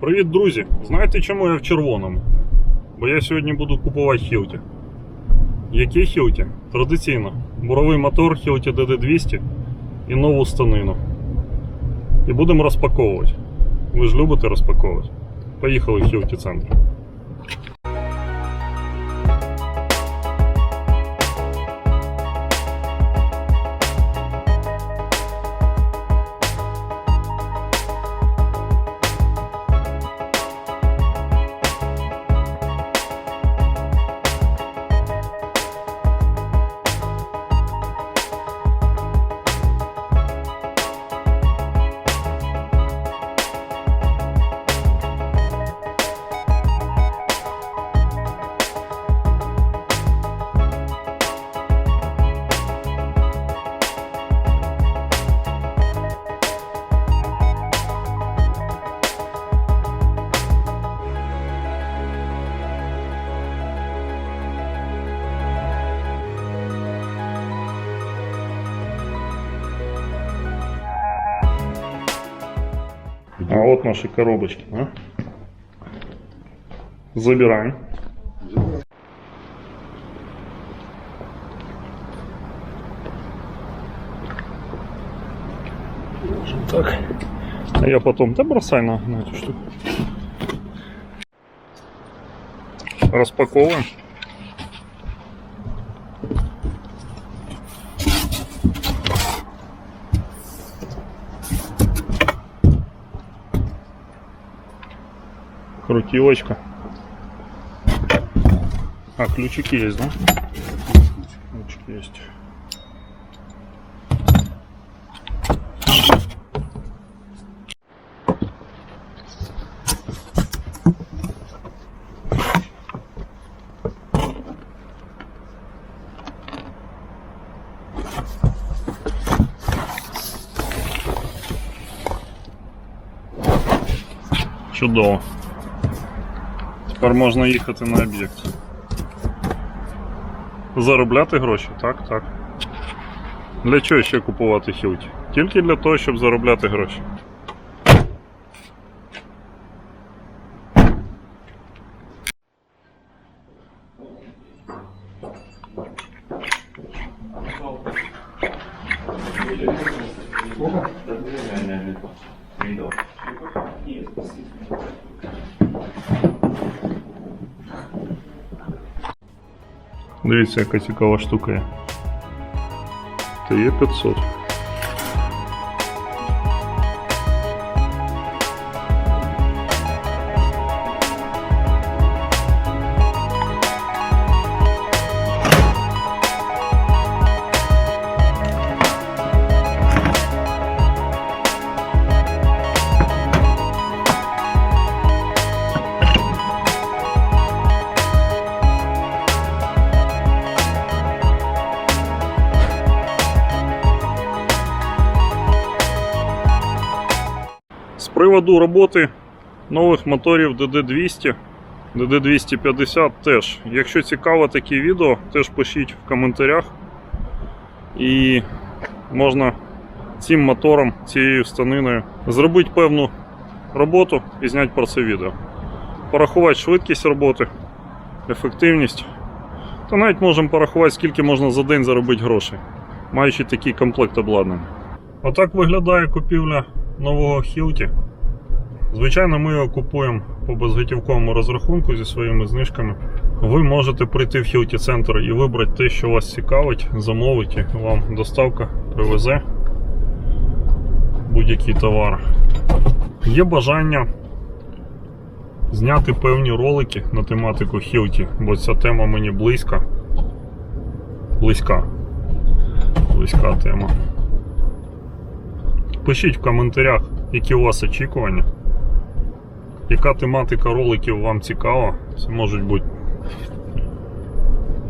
Привіт, друзі! Знаєте, чому я в червоному? Бо я сьогодні буду купувати Хілті. Які Хілті? Традиційно. Буровий мотор Хілті DD200 і нову станину. І будемо розпаковувати. Ви ж любите розпаковувати. Поїхали в Хілті центр. А вот наши коробочки. а? Забираем. Так. А я потом, да бросай на, на эту штуку. Распаковываем. Крутилочка. А, ключики есть, да? Ключики есть. Чудово. Тепер можна їхати на об'єкт. Заробляти гроші, так, так. Для чого ще купувати хілті? Тільки для того, щоб заробляти гроші. Дивіться, яка цікава штука є. Та є 500. Приводу роботи нових моторів DD200, DD250 теж. Якщо цікаво такі відео, теж пишіть в коментарях. І можна цим мотором, цією станиною зробити певну роботу і зняти про це відео. Порахувати швидкість роботи, ефективність. Та навіть можемо порахувати, скільки можна за день заробити грошей, маючи такий комплект обладнання. Отак виглядає купівля нового Хілті. Звичайно, ми його купуємо по безготівковому розрахунку зі своїми знижками. Ви можете прийти в Хілті центр і вибрати те, що вас цікавить, замовити, вам доставка привезе будь-який товар. Є бажання зняти певні ролики на тематику Хілті, бо ця тема мені близька. Близька. Близька тема. Пишіть в коментарях, які у вас очікування, яка тематика роликів вам цікава. Це можуть бути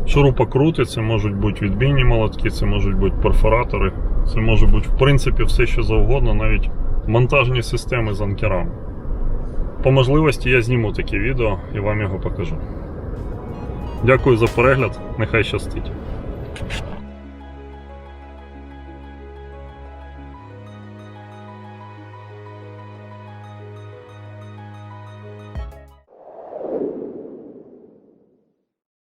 шурупокрути, це можуть бути відбійні молотки, це можуть бути перфоратори, це може бути в принципі все, що завгодно, навіть монтажні системи з анкерами. По можливості я зніму таке відео і вам його покажу. Дякую за перегляд, нехай щастить.